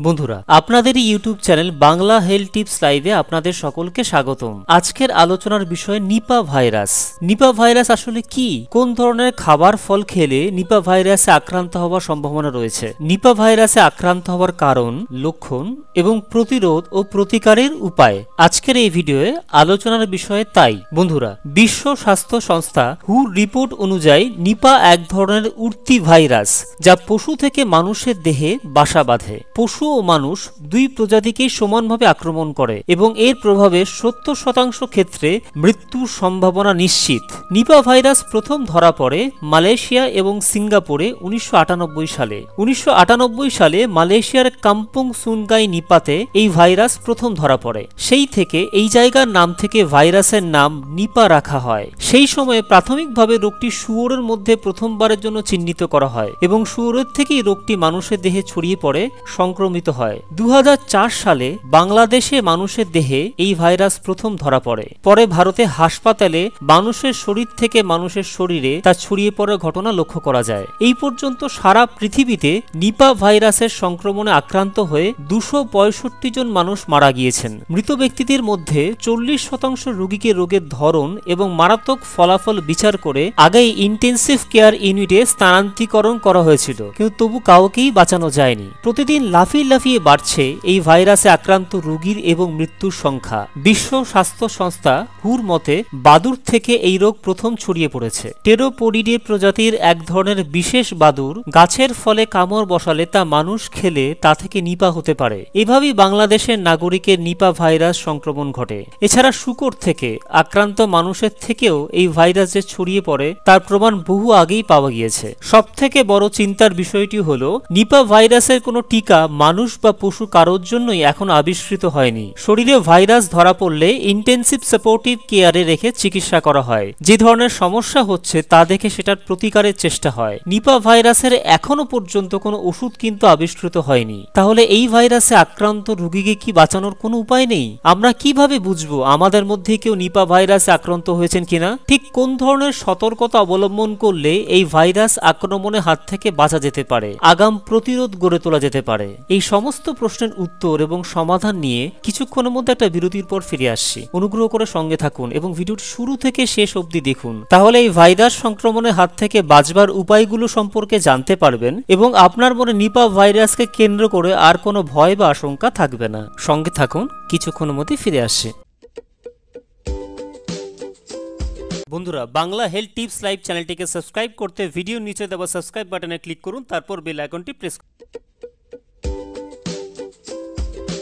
বন্ধুরা আপনাদের YouTube channel Bangla health tips লাইভে আপনাদের সকলকে স্বাগতম। আজকের আলোচনার বিষয় নিপা ভাইরাস। নিপা ভাইরাস আসলে কি? কোন ধরনের খাবার ফল খেলে নিপা ভাইরাসে আক্রান্ত হওয়ার সম্ভাবনা রয়েছে? নিপা ভাইরাসে আক্রান্ত হওয়ার কারণ, লক্ষণ এবং প্রতিরোধ ও প্রতিকারের উপায়। আজকের এই ভিডিওয়ে আলোচনার বিষয়ে তাই। বন্ধুরা, বিশ্ব স্বাস্থ্য সংস্থা হু রিপোর্ট অনুযায়ী নিপা এক ধরনের উঠতি ভাইরাস, যা পশু থেকে মানুষের দেহে বাসা বাঁধে। পশু ও মানুষ দুই প্রজাতিকেই সমানভাবে আক্রমণ করে এবং এর প্রভাবে সত্তর শতাংশ ক্ষেত্রে মৃত্যুর সম্ভাবনা নিশ্চিত। নিপা ভাইরাস প্রথম ধরা পড়ে মালয়েশিয়া এবং সিঙ্গাপুরে উনিশশো সালে। উনিশশো সালে মালয়েশিয়ার কাম্পুং সুনগাই নিপাতে এই ভাইরাস প্রথম ধরা পড়ে। সেই থেকে এই জায়গার নাম থেকে ভাইরাসের নাম নিপা রাখা হয়। সেই সময়ে প্রাথমিকভাবে রোগটি শুয়োরের মধ্যে প্রথমবারের জন্য চিহ্নিত করা হয় এবং শুয়োরের থেকেই রোগটি মানুষের দেহে ছড়িয়ে পড়ে, সংক্রমিত হয়। দু হাজার চার সালে বাংলাদেশে মানুষের দেহে এই ভাইরাস প্রথম ধরা পড়ে। পরে ভারতে হাসপাতালে মানুষের শরীর থেকে মানুষের শরীরে তা ছড়িয়ে পড়ার ঘটনা লক্ষ্য করা যায়। এই পর্যন্ত সারা পৃথিবীতে নিপা ভাইরাসের সংক্রমণে আক্রান্ত হয়ে দুশো জন মানুষ মারা গিয়েছেন। মৃত ব্যক্তিদের মধ্যে চল্লিশ শতাংশ রোগীকে রোগের ধরন এবং মারাত্মক ফলাফল বিচার করে আগেই ইন্টেন্সিভ কেয়ার ইউনিটে স্থানান্তরিকরণ করা হয়েছিল। কিন্তু তবু কাউকেই বাঁচানো যায়নি। প্রতিদিন লাফিয়ে লাফিয়ে লাফিয়ে বাড়ছে এই ভাইরাসে আক্রান্ত রোগীর এবং মৃত্যুর সংখ্যা। বিশ্ব স্বাস্থ্য সংস্থা হুর মতে, বাদুর থেকে এই রোগ প্রথম ছড়িয়ে পড়েছে। টেরোপোডিডে প্রজাতির এক ধরনের বিশেষ বাদুর, গাছের ফলে কামড় বসালে তা মানুষ খেলে তা থেকে নিপা হতে পারে। এভাবেই বাংলাদেশের নাগরিকের নিপা ভাইরাস সংক্রমণ ঘটে। এছাড়া শুকর থেকে, আক্রান্ত মানুষের থেকেও এই ভাইরাস যে ছড়িয়ে পড়ে, তার প্রমাণ বহু আগেই পাওয়া গিয়েছে। সব থেকে বড় চিন্তার বিষয়টি হলো, নিপা ভাইরাসের কোনো টিকা মানুষ বা পশু কারোর জন্যই এখন আবিষ্কৃত হয়নি। শরীরে ভাইরাস ধরা পড়লে ইন্টেন্সিভ সাপোর্টিভ কেয়ারে রেখে চিকিৎসা করা হয়। যে ধরনের সমস্যা হচ্ছে তা দেখে সেটার প্রতিকারের চেষ্টা হয়। নিপা ভাইরাসের এখনও পর্যন্ত কোনো ওষুধ কিন্তু আবিষ্কৃত হয়নি। তাহলে এই ভাইরাসে আক্রান্ত রোগীকে কি বাঁচানোর কোনো উপায় নেই? আমরা কীভাবে বুঝব আমাদের মধ্যে কেউ নিপা ভাইরাসে আক্রান্ত হয়েছেন কিনা? ঠিক কোন ধরনের সতর্কতা অবলম্বন করলে এই ভাইরাস আক্রমণের হাত থেকে বাঁচা যেতে পারে? আগাম প্রতিরোধ গড়ে তোলা যেতে পারে? এই সমস্ত প্রশ্নের উত্তর এবং সমাধান নিয়ে কিছুক্ষণের মধ্যে একটা বিরতির পর ফিরে আসছি। অনুগ্রহ করে সঙ্গে থাকুন এবং ভিডিওটি শুরু থেকে শেষ অবধি দেখুন। তাহলে এই ভাইরাস সংক্রমণের হাত থেকে বাঁচবার উপায়গুলো সম্পর্কে জানতে পারবেন এবং আপনার মনে নিপা ভাইরাসকে কেন্দ্র করে আর কোনো ভয় বা আশঙ্কা থাকবে না। সঙ্গে থাকুন, কিছুক্ষণের মধ্যে ফিরে আসছি বন্ধুরা, বাংলা হেলথ টিপস লাইভ চ্যানেলটিকে সাবস্ক্রাইব করতে ভিডিও নিচে দেওয়া সাবস্ক্রাইব বাটনে ক্লিক করুন, তারপর বেল আইকনটি প্রেস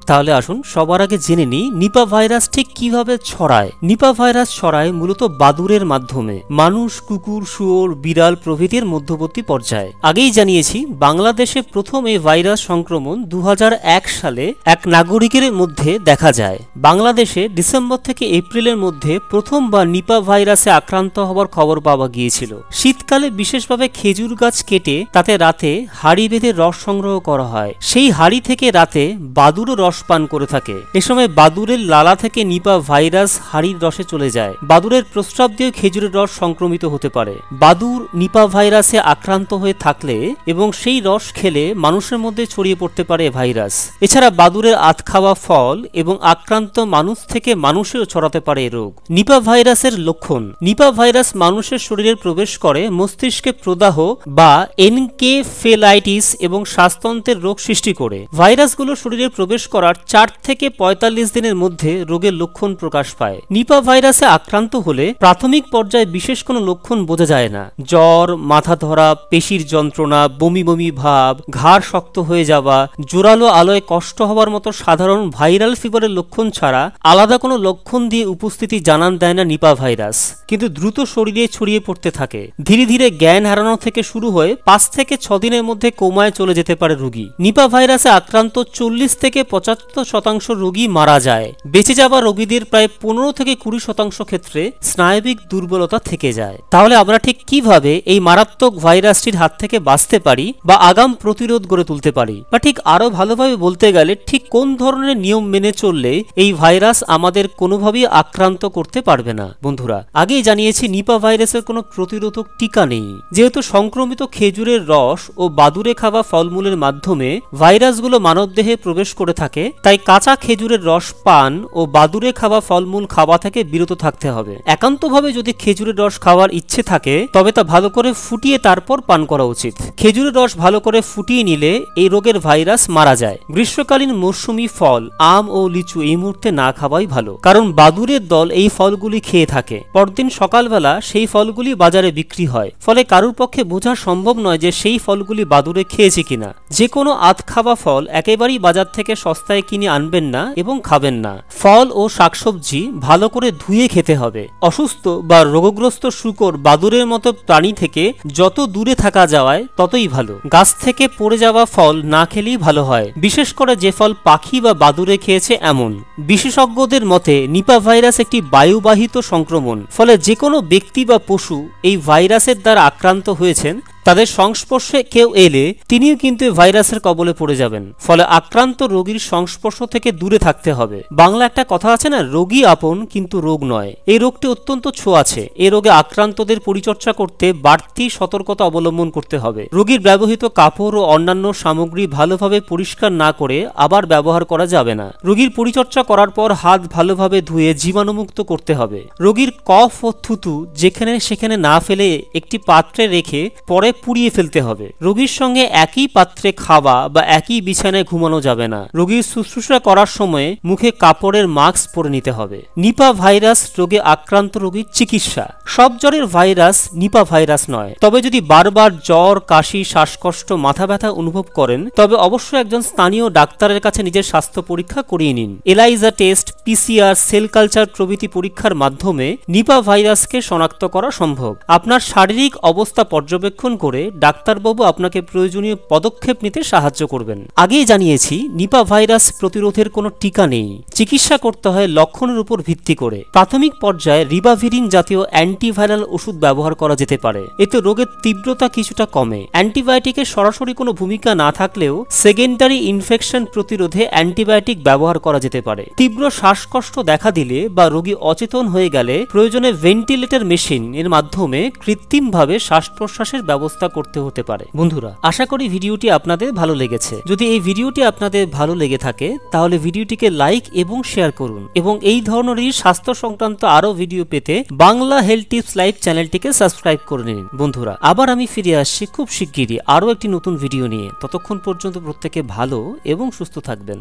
তাহলে আসুন সবার আগে জেনে নিই নিপা ভাইরাস ঠিক কীভাবে ছড়ায়। নিপা ভাইরাস ছড়ায় মূলত বাদুরের মাধ্যমে। মানুষ, কুকুর, শুয়োর, বিড়াল প্রভৃতির মধ্যবর্তী পর্যায়ে। আগেই জানিয়েছি, বাংলাদেশে প্রথম এই ভাইরাস সংক্রমণ দু হাজার এক সালে এক নাগরিকের মধ্যে দেখা যায়। বাংলাদেশে ডিসেম্বর থেকে এপ্রিলের মধ্যে প্রথমবার নিপা ভাইরাসে আক্রান্ত হওয়ার খবর পাওয়া গিয়েছিল। শীতকালে বিশেষভাবে খেজুর গাছ কেটে তাতে রাতে হাড়ি বেঁধে রস সংগ্রহ করা হয়। সেই হাড়ি থেকে রাতে বাদুরও রস পান করে থাকে। এ সময় বাদুরের লালা থেকে নিপা ভাইরাস হাড়ির রসে চলে যায়। বাদুরের প্রস্রাব দিয়ে খেজুরের রস সংক্রমিত হতে পারে। বাদুর নিপা ভাইরাসে আক্রান্ত হয়ে থাকলে এবং সেই রস খেলে মানুষের মধ্যে ছড়িয়ে পড়তে পারে ভাইরাস। এছাড়া বাদুরের আত খাওয়া ফল এবং আক্রান্ত মানুষ থেকে মানুষেও ছড়াতে পারে রোগ। নিপা ভাইরাসের লক্ষণ। নিপা ভাইরাস মানুষের শরীরে প্রবেশ করে মস্তিষ্কে প্রদাহ বা এনকেফেলাইটিস এবং শ্বাসতন্ত্রের রোগ সৃষ্টি করে। ভাইরাসগুলো শরীরে প্রবেশ করার চার থেকে পঁয়তাল্লিশ দিনের মধ্যে রোগের লক্ষণ প্রকাশ পায়। নিপা ভাইরাসে আক্রান্ত হলে প্রাথমিক পর্যায়ে বিশেষ কোনো লক্ষণ বোঝা যায় না। জ্বর, মাথা ধরা, পেশির যন্ত্রণা, বমি বমি ভাব, ঘাড় শক্ত হয়ে যাওয়া, জোরালো আলোয় কষ্ট হওয়ার মতো সাধারণ ভাইরাল ফিভারের লক্ষণ ছাড়া আলাদা কোনো লক্ষণ দিয়ে উপস্থিতি জানান দেয় না নিপা ভাইরাস। কিন্তু দ্রুত শরীরে ছড়িয়ে পড়তে থাকে। ধীরে ধীরে জ্ঞান হারানো থেকে শুরু হয়ে পাঁচ থেকে ছ দিনের মধ্যে কোমায় চলে যেতে পারে রোগী। নিপা ভাইরাসে আক্রান্ত চল্লিশ থেকে পঁচাত্তর শতাংশ রোগী মারা যায়। বেঁচে যাওয়া রোগীদের প্রায় পনেরো থেকে কুড়ি শতাংশ ক্ষেত্রে স্নায়বিক দুর্বলতা থেকে যায়। তাহলে আমরা ঠিক কীভাবে এই মারাত্মক ভাইরাসটির হাত থেকে বাঁচতে পারি বা আগাম প্রতিরোধ গড়ে তুলতে পারি? বা ঠিক আরও ভালোভাবে বলতে গেলে ঠিক কোন ধরনের নিয়ম মেনে চললে এই ভাইরাস আমাদের কোনোভাবেই আক্রান্ত করতে পারবে না? বন্ধুরা, আগেই জানিয়েছি নিপা ভাইরাসের কোনো প্রতিরোধক টিকা নেই। যেহেতু সংক্রমিত খেজুরের রস ও বাদুরে খাওয়া ফলমূলের মাধ্যমে ভাইরাসগুলো মানবদেহে প্রবেশ করে থাকে, তাই কাঁচা খেজুরের রস পান ও বাদুরে খাওয়া ফলমূল খাওয়া থেকে বিরত থাকতে হবে। একান্তভাবে যদি খেজুরের রস খাওয়ার ইচ্ছে থাকে, তবে তা ভালো করে ফুটিয়ে তারপর পান করা উচিত। খেজুরের রস ভালো করে ফুটিয়ে নিলে এই রোগের ভাইরাস মারা যায়। গ্রীষ্মকালীন মৌসুমি ফল, আম ও লিচু এই মুহূর্তে না খাওয়াই ভালো। কারণ বাদুরের দল এই ফলগুলি খেয়ে থাকে। পরদিন সকালবেলা সেই ফলগুলি বাজারে বিক্রি হয়। ফলে কারুর পক্ষে বোঝা সম্ভব নয় যে সেই ফলগুলি বাদুরে খেয়েছে কিনা। যে কোনো আধ খাওয়া ফল একেবারেই বাজার থেকে সস্তায় কিনে আনবেন না এবং খাবেন না। ফল ও শাকসবজি ভালো করে ধুয়ে খেতে হবে। অসুস্থ বা রোগগ্রস্ত শুকর বাদুরের মতো প্রাণী থেকে যত দূরে থাকা যাওয়ায় ততই ভালো। গাছ থেকে পড়ে যাওয়া ফল না খেলেই ভালো হয়। বিশেষ করে যে ফল পাখি বা বাদুরে খেয়েছে এমন। বিশেষজ্ঞদের মতে, নিপা ভাইরাস একটি বায়ুবাহিত সংক্রমণ, ফলে যে কোনো ব্যক্তি বা পশু এই ভাইরাসের দ্বারা আক্রান্ত হয়েছেন। তাদের সংস্পর্শে কেউ এলে তিনিও কিন্তু ভাইরাসের কবলে পড়ে যাবেন। ফলে আক্রান্ত রোগীর সংস্পর্শ থেকে দূরে থাকতে হবে। বাংলা একটা কথা আছে না, রোগী আপন কিন্তু রোগ নয়। এই রোগটি অত্যন্ত ছোঁয়াছে এই রোগে আক্রান্তদের পরিচর্যা করতে বাড়তি সতর্কতা অবলম্বন করতে হবে। রোগীর ব্যবহৃত কাপড় ও অন্যান্য সামগ্রী ভালোভাবে পরিষ্কার না করে আবার ব্যবহার করা যাবে না। রোগীর পরিচর্যা করার পর হাত ভালোভাবে ধুয়ে জীবাণুমুক্ত করতে হবে। রোগীর কফ ও থুতু যেখানে সেখানে না ফেলে একটি পাত্রে রেখে পরে পুড়িয়ে ফেলতে হবে। রোগীর সঙ্গে একই পাত্রে খাওয়া বা একই বিছানায় ঘুমানো যাবে না। রোগীর শুশ্রূষা করার সময় মুখে কাপড়ের মাস্ক পরে নিতে হবে। নিপা ভাইরাস রোগে আক্রান্ত রোগীর চিকিৎসা। সব জ্বরের ভাইরাস নিপা ভাইরাস নয়। তবে যদি বারবার জ্বর, কাশি, শ্বাসকষ্ট, মাথা ব্যথা অনুভব করেন, তবে অবশ্যই একজন স্থানীয় ডাক্তারের কাছে নিজের স্বাস্থ্য পরীক্ষা করিয়ে নিন। ELISA test, PCR, cell culture প্রভৃতি পরীক্ষার মাধ্যমে নিপা ভাইরাসকে শনাক্ত করা সম্ভব। আপনার শারীরিক অবস্থা পর্যবেক্ষণ করে ডাক্তারবাবু আপনাকে প্রয়োজনীয় পদক্ষেপ নিতে সাহায্য করবেন। আগেই জানিয়েছি, নিপা ভাইরাস প্রতিরোধের কোনো টিকা নেই। চিকিৎসা করতে হয় লক্ষণের উপর ভিত্তি করে। প্রাথমিক পর্যায়ে রিবাভিরিন জাতীয় অ্যান্টিভাইরাল ওষুধ ব্যবহার করা যেতে পারে। এতে রোগের তীব্রতা কিছুটা কমে। অ্যান্টিবায়োটিকের সরাসরি কোনো ভূমিকা না থাকলেও সেকেন্ডারি ইনফেকশন প্রতিরোধে অ্যান্টিবায়োটিক ব্যবহার করা যেতে পারে। তীব্র শ্বাসকষ্ট দেখা দিলে বা রোগী অচেতন হয়ে গেলে প্রয়োজনে ভেন্টিলেটর মেশিন এর মাধ্যমে কৃত্রিমভাবে শ্বাস প্রশ্বাসের ব্যবস্থা করতে হতে পারে। বন্ধুরা, আশা করি ভিডিওটি আপনাদের ভালো লেগেছে। যদি এই ভিডিওটি আপনাদের ভালো লেগে থাকে, তাহলে ভিডিওটিকে লাইক এবং শেয়ার করুন এবং এই ধরনেরই স্বাস্থ্য সংক্রান্ত আরও ভিডিও পেতে বাংলা হেলথ টিপস লাইভ চ্যানেলটিকে সাবস্ক্রাইব করে নিন। বন্ধুরা, আবার আমি ফিরে আসছি খুব শিগগিরই আরও একটি নতুন ভিডিও নিয়ে। ততক্ষণ পর্যন্ত প্রত্যেকে ভালো এবং সুস্থ থাকবেন।